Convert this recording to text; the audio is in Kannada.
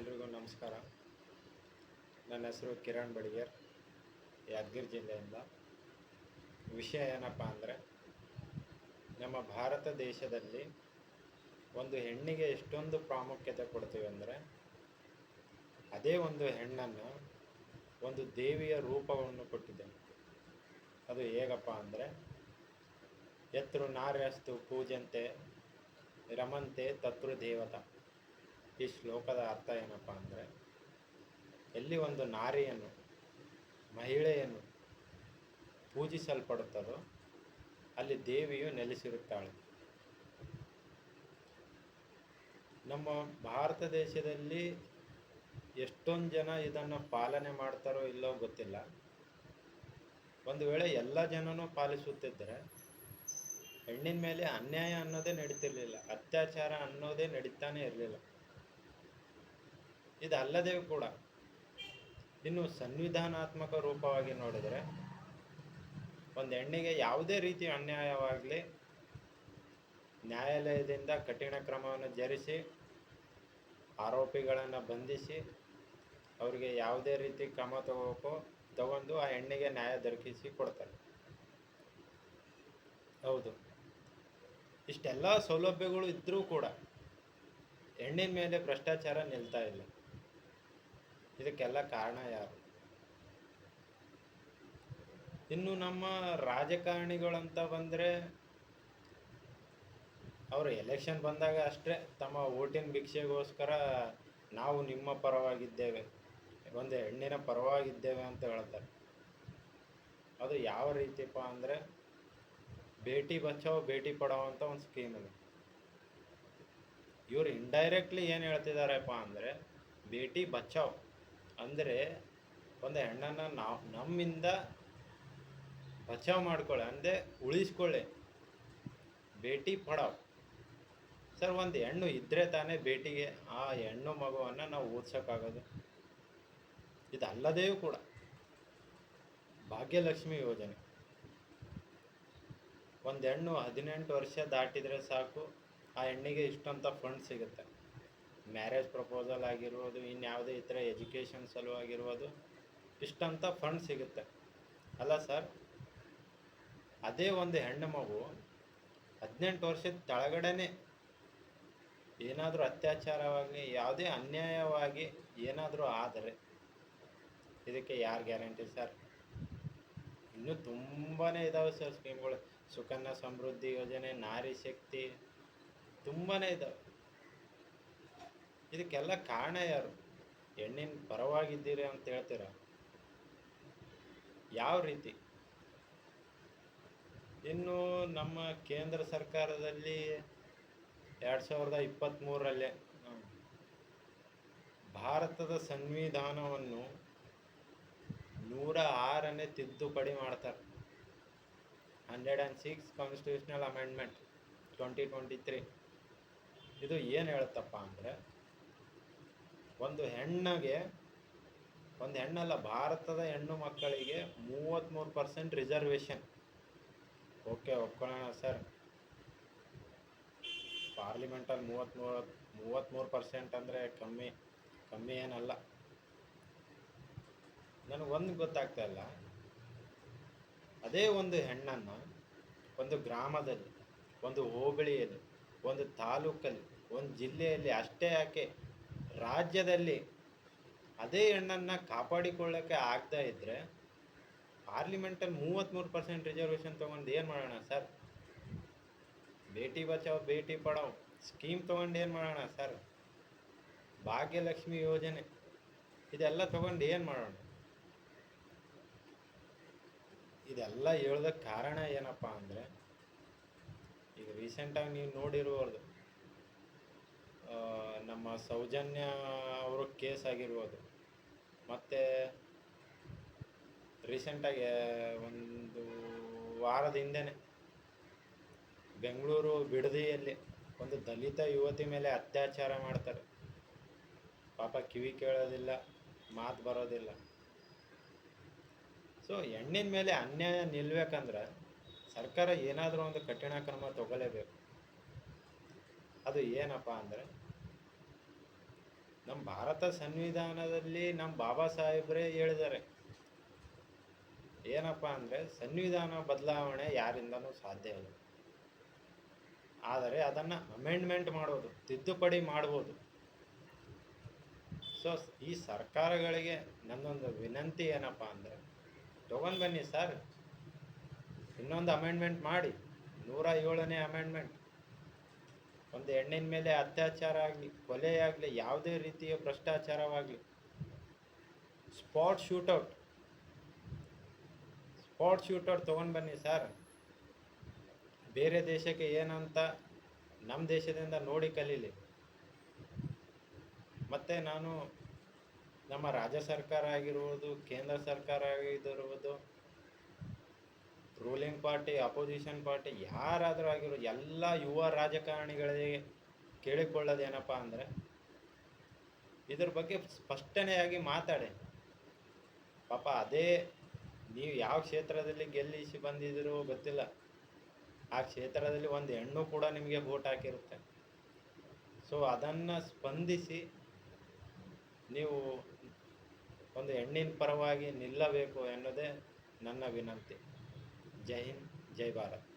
ಎಲ್ರಿಗೂ ನಮಸ್ಕಾರ. ನನ್ನ ಹೆಸರು ಕಿರಣ್ ಬಡಿಗೇರ್, ಯಾದಗಿರಿ ಜಿಲ್ಲೆಯಿಂದ. ವಿಷಯ ಏನಪ್ಪ ಅಂದರೆ, ನಮ್ಮ ಭಾರತ ದೇಶದಲ್ಲಿ ಒಂದು ಹೆಣ್ಣಿಗೆ ಎಷ್ಟೊಂದು ಪ್ರಾಮುಖ್ಯತೆ ಕೊಡ್ತೀವಿ ಅಂದರೆ, ಅದೇ ಒಂದು ಹೆಣ್ಣನ್ನು ಒಂದು ದೇವಿಯ ರೂಪವನ್ನು ಕೊಟ್ಟಿದೆ. ಅದು ಹೇಗಪ್ಪ ಅಂದರೆ ಎತ್ತರು ನಾರ್ಯಸ್ತು ಪೂಜಂತೆ ರಮಂತೆ ತತ್ರು ದೇವತಾ. ಈ ಶ್ಲೋಕದ ಅರ್ಥ ಏನಪ್ಪ ಅಂದರೆ, ಎಲ್ಲಿ ಒಂದು ನಾರಿಯನ್ನು, ಮಹಿಳೆಯನ್ನು ಪೂಜಿಸಲ್ಪಡುತ್ತದೋ ಅಲ್ಲಿ ದೇವಿಯು ನೆಲೆಸಿರುತ್ತಾಳೆ. ನಮ್ಮ ಭಾರತ ದೇಶದಲ್ಲಿ ಎಷ್ಟೊಂದು ಜನ ಇದನ್ನು ಪಾಲನೆ ಮಾಡ್ತಾರೋ ಇಲ್ಲೋ ಗೊತ್ತಿಲ್ಲ. ಒಂದು ವೇಳೆ ಎಲ್ಲ ಜನನೂ ಪಾಲಿಸುತ್ತಿದ್ದರೆ ಹೆಣ್ಣಿನ ಮೇಲೆ ಅನ್ಯಾಯ ಅನ್ನೋದೇ ನಡೀತಿರ್ಲಿಲ್ಲ, ಅತ್ಯಾಚಾರ ಅನ್ನೋದೇ ನಡೀತಾನೆ ಇರಲಿಲ್ಲ. ಇದಲ್ಲದೆ ಕೂಡ ಇನ್ನು ಸಂವಿಧಾನಾತ್ಮಕ ರೂಪವಾಗಿ ನೋಡಿದರೆ ಒಂದು ಹೆಣ್ಣಿಗೆ ಯಾವುದೇ ರೀತಿ ಅನ್ಯಾಯವಾಗಲಿ ನ್ಯಾಯಾಲಯದಿಂದ ಕಠಿಣ ಕ್ರಮವನ್ನು ಜರಿಸಿ ಆರೋಪಿಗಳನ್ನು ಬಂಧಿಸಿ ಅವರಿಗೆ ಯಾವುದೇ ರೀತಿ ಕ್ರಮ ತಗೋಬೇಕು ತಗೊಂಡು ಆ ಹೆಣ್ಣಿಗೆ ನ್ಯಾಯ ದೊರಕಿಸಿ ಕೊಡ್ತಾರೆ. ಹೌದು. ಇಷ್ಟೆಲ್ಲ ಸೌಲಭ್ಯಗಳು ಇದ್ದರೂ ಕೂಡ ಹೆಣ್ಣಿನ ಮೇಲೆ ಭ್ರಷ್ಟಾಚಾರ ನಿಲ್ತಾ ಇಲ್ಲ. ಇದಕ್ಕೆಲ್ಲ ಕಾರಣ ಯಾರು? ಇನ್ನು ನಮ್ಮ ರಾಜಕಾರಣಿಗಳಂತ ಬಂದರೆ ಅವರು ಎಲೆಕ್ಷನ್ ಬಂದಾಗ ಅಷ್ಟೇ ತಮ್ಮ ಓಟಿನ ಭಿಕ್ಷೆಗೋಸ್ಕರ ನಾವು ನಿಮ್ಮ ಪರವಾಗಿದ್ದೇವೆ, ಒಂದು ಹೆಣ್ಣಿನ ಪರವಾಗಿದ್ದೇವೆ ಅಂತ ಹೇಳ್ತಾರೆ. ಅದು ಯಾವ ರೀತಿಯಪ್ಪ ಅಂದರೆ ಭೇಟಿ ಬಚಾವ್ ಭೇಟಿ ಪಡೋ ಅಂತ ಒಂದು ಸ್ಕೀಮ್ ಇದೆ. ಇವರು ಇಂಡೈರೆಕ್ಟ್ಲಿ ಏನು ಹೇಳ್ತಿದಾರಪ್ಪ ಅಂದರೆ ಭೇಟಿ ಬಚಾವ್ ಅಂದರೆ ಒಂದು ಹೆಣ್ಣನ್ನು ನಾವು, ನಮ್ಮಿಂದ ಬಚಾವ್ ಮಾಡ್ಕೊಳ್ಳಿ ಅಂದರೆ ಉಳಿಸ್ಕೊಳ್ಳಿ ಭೇಟಿ ಪಡಾವ್. ಸರ್, ಒಂದು ಹೆಣ್ಣು ಇದ್ದರೆ ತಾನೇ ಭೇಟಿಗೆ ಆ ಹೆಣ್ಣು ಮಗುವನ್ನು ನಾವು ಓದ್ಸೋಕ್ಕಾಗೋದು. ಇದಲ್ಲದೆಯೂ ಕೂಡ. ಭಾಗ್ಯಲಕ್ಷ್ಮಿ ಯೋಜನೆ. ಒಂದು ಹೆಣ್ಣು ಹದಿನೆಂಟು ವರ್ಷ ದಾಟಿದರೆ ಸಾಕು, ಆ ಹೆಣ್ಣಿಗೆ ಇಷ್ಟಂತ ಫಂಡ್ ಸಿಗುತ್ತೆ. ಮ್ಯಾರೇಜ್ ಪ್ರಪೋಸಲ್ ಆಗಿರ್ಬೋದು ಇನ್ಯಾವುದೇ ಇತರ ಎಜುಕೇಷನ್ ಸಲುವಾಗಿರ್ಬೋದು, ಇಷ್ಟಂತ ಫಂಡ್ ಸಿಗುತ್ತೆ. ಅಲ್ಲ ಸರ್ ಅದೇ ಒಂದು ಹೆಣ್ಣು ಮಗು ಹದಿನೆಂಟು ವರ್ಷದ ತಳಗಡೆನೆ ಏನಾದರೂ ಅತ್ಯಾಚಾರವಾಗಲಿ ಯಾವುದೇ ಅನ್ಯಾಯವಾಗಿ ಏನಾದರೂ ಆದರೆ, ಇದಕ್ಕೆ ಯಾರು ಗ್ಯಾರಂಟಿ ಸರ್ ಇನ್ನೂ ತುಂಬಾ ಇದಾವೆ ಸರ್ ಸ್ಕೀಮ್ಗಳು ಸುಕನ್ಯಾ ಸಮೃದ್ಧಿ ಯೋಜನೆ, ನಾರಿ ಶಕ್ತಿ ತುಂಬಾ ಇದಾವೆ. ಇದಕ್ಕೆಲ್ಲ ಕಾರಣ ಯಾರು? ಹೆಣ್ಣಿನ ಪರವಾಗಿದ್ದೀರಿ ಅಂತ ಹೇಳ್ತೀರ? ಯಾವ ರೀತಿ? ಇನ್ನು ನಮ್ಮ ಕೇಂದ್ರ ಸರ್ಕಾರದಲ್ಲಿ ಎರಡು ಸಾವಿರದ ಇಪ್ಪತ್ತ್ಮೂರರಲ್ಲೇ ಭಾರತದ ಸಂವಿಧಾನವನ್ನು ನೂರ ಆರನೇ ತಿದ್ದುಪಡಿ ಮಾಡ್ತಾರೆ. Hundred and six constitutional amendment twenty twenty three ಇದು ಏನು ಹೇಳುತ್ತಪ್ಪ ಅಂದರೆ ಒಂದು ಹೆಣ್ಣಿಗೆ, ಒಂದು ಹೆಣ್ಣಲ್ಲ, ಭಾರತದ ಹೆಣ್ಣು ಮಕ್ಕಳಿಗೆ ಮೂವತ್ತ್ಮೂರು ಪರ್ಸೆಂಟ್ ರಿಸರ್ವೇಷನ್ ಓಕೆ ಒಪ್ಕೊಳ್ಳೋಣ ಸರ್ ಪಾರ್ಲಿಮೆಂಟಲ್ಲಿ ಮೂವತ್ತ್ಮೂರು ಮೂವತ್ತ್ಮೂರು ಪರ್ಸೆಂಟ್ ಅಂದರೆ ಕಮ್ಮಿ ಕಮ್ಮಿ ಏನಲ್ಲ. ನನಗೊಂದು ಗೊತ್ತಾಗ್ತಾ ಇಲ್ಲ. ಅದೇ ಒಂದು ಹೆಣ್ಣನ್ನು ಒಂದು ಗ್ರಾಮದಲ್ಲಿ, ಒಂದು ಹೋಬಳಿಯಲ್ಲಿ, ಒಂದು ತಾಲೂಕಲ್ಲಿ, ಒಂದು ಜಿಲ್ಲೆಯಲ್ಲಿ ಅಷ್ಟೇ ಯಾಕೆ ರಾಜ್ಯದಲ್ಲಿ ಅದೇ ಹೆಣ್ಣನ್ನು ಕಾಪಾಡಿಕೊಳ್ಳೋಕ್ಕೆ ಆಗ್ತಾ ಇದ್ದರೆ ಪಾರ್ಲಿಮೆಂಟಲ್ಲಿ ಮೂವತ್ತ್ಮೂರು ಪರ್ಸೆಂಟ್ ರಿಸರ್ವೇಷನ್ ತೊಗೊಂಡು ಏನು ಮಾಡೋಣ ಸರ್? ಬೇಟಿ ಬಚಾವ್ ಬೇಟಿ ಪಡಾವ್ ಸ್ಕೀಮ್ ತೊಗೊಂಡು ಏನು ಮಾಡೋಣ ಸರ್? ಭಾಗ್ಯಲಕ್ಷ್ಮಿ ಯೋಜನೆ ಇದೆಲ್ಲ ತೊಗೊಂಡು ಏನು ಮಾಡೋಣ? ಇದೆಲ್ಲ ಹೇಳೋದಕ್ಕೆ ಕಾರಣ ಏನಪ್ಪ ಅಂದರೆ ಈಗ ರೀಸೆಂಟಾಗಿ ನೀವು ನೋಡಿರ್ಬೋದು ಆ, ನಮ್ಮ ಸೌಜನ್ಯ ಅವರು ಕೇಸ್ ಆಗಿರ್ಬೋದು. ಮತ್ತು ರೀಸೆಂಟಾಗಿ ಒಂದು ವಾರದ ಹಿಂದೆನೇ ಬೆಂಗಳೂರು ಬಿಡದಿಯಲ್ಲಿ ಒಂದು ದಲಿತ ಯುವತಿ ಮೇಲೆ ಅತ್ಯಾಚಾರ ಮಾಡ್ತಾರೆ. ಪಾಪ ಕಿವಿ ಕೇಳೋದಿಲ್ಲ, ಮಾತು ಬರೋದಿಲ್ಲ. ಸೊ ಹೆಣ್ಣಿನ ಮೇಲೆ ಅನ್ಯಾಯ ನಿಲ್ಬೇಕಂದ್ರೆ ಸರ್ಕಾರ ಏನಾದರೂ ಒಂದು ಕಠಿಣ ಕ್ರಮ ತಗೊಳ್ಳೇಬೇಕು ಅದು ಏನಪ್ಪ ಅಂದರೆ ನಮ್ಮ ಭಾರತ ಸಂವಿಧಾನದಲ್ಲಿ ನಮ್ಮ ಬಾಬಾ ಸಾಹೇಬ್ರೇ ಹೇಳಿದ್ದಾರೆ. ಏನಪ್ಪ ಅಂದರೆ ಸಂವಿಧಾನ ಬದಲಾವಣೆ ಯಾರಿಂದನೂ ಸಾಧ್ಯ ಇಲ್ಲ. ಆದರೆ ಅದನ್ನು ಅಮೆಂಡ್ಮೆಂಟ್ ಮಾಡೋದು, ತಿದ್ದುಪಡಿ ಮಾಡ್ಬೋದು. ಸೊ ಈ ಸರ್ಕಾರಗಳಿಗೆ ನನ್ನೊಂದು ವಿನಂತಿ ಏನಪ್ಪ ಅಂದರೆ, ತೊಗೊಂಡು ಬನ್ನಿ ಸರ್. ಇನ್ನೊಂದು ಅಮೆಂಡ್ಮೆಂಟ್ ಮಾಡಿ, ನೂರ ಏಳನೇ ಅಮೆಂಡ್ಮೆಂಟ್ ಒಂದು ಹೆಣ್ಣಿನ ಮೇಲೆ ಅತ್ಯಾಚಾರ ಆಗಲಿ, ಕೊಲೆ ಆಗಲಿ, ಯಾವುದೇ ರೀತಿಯ ಭ್ರಷ್ಟಾಚಾರವಾಗಲಿ, ಸ್ಪಾಟ್ ಶೂಟೌಟ್ ಸ್ಪಾಟ್ ಶೂಟೌಟ್ ತೊಗೊಂಡು ಬನ್ನಿ ಸರ್. ಬೇರೆ ದೇಶಕ್ಕೆ ಏನಂತ ನಮ್ಮ ದೇಶದಿಂದ ನೋಡಿ ಕಲೀಲಿ. ಮತ್ತು ನಾನು ನಮ್ಮ ರಾಜ್ಯ ಸರ್ಕಾರ ಆಗಿರುವುದು ಕೇಂದ್ರ ಸರ್ಕಾರ ಆಗಿರುವುದು ರೂಲಿಂಗ್ ಪಾರ್ಟಿ ಅಪೋಸಿಷನ್ ಪಾರ್ಟಿ ಯಾರಾದರೂ ಆಗಿರೋ ಎಲ್ಲ ಯುವ ರಾಜಕಾರಣಿಗಳಿಗೆ ಕೇಳಿಕೊಳ್ಳೋದೇನಪ್ಪ ಅಂದರೆ, ಇದ್ರ ಬಗ್ಗೆ ಸ್ಪಷ್ಟನೆಯಾಗಿ ಮಾತಾಡಿ. ಪಾಪ ಅದೇ ನೀವು ಯಾವ ಕ್ಷೇತ್ರದಲ್ಲಿ ಗೆಲ್ಲಿಸಿ ಬಂದಿದ್ದೀರೋ ಗೊತ್ತಿಲ್ಲ. ಆ ಕ್ಷೇತ್ರದಲ್ಲಿ ಒಂದು ಹೆಣ್ಣು ಕೂಡ ನಿಮಗೆ ವೋಟ್ ಹಾಕಿರುತ್ತೆ. ಸೊ ಅದನ್ನು ಸ್ಪಂದಿಸಿ ನೀವು ಒಂದು ಹೆಣ್ಣಿನ ಪರವಾಗಿ ನಿಲ್ಲಬೇಕು ಎನ್ನುವುದೇ ನನ್ನ ವಿನಂತಿ. ಜೈ ಹಿಂದ್ ಜೈ ಭಾರತ್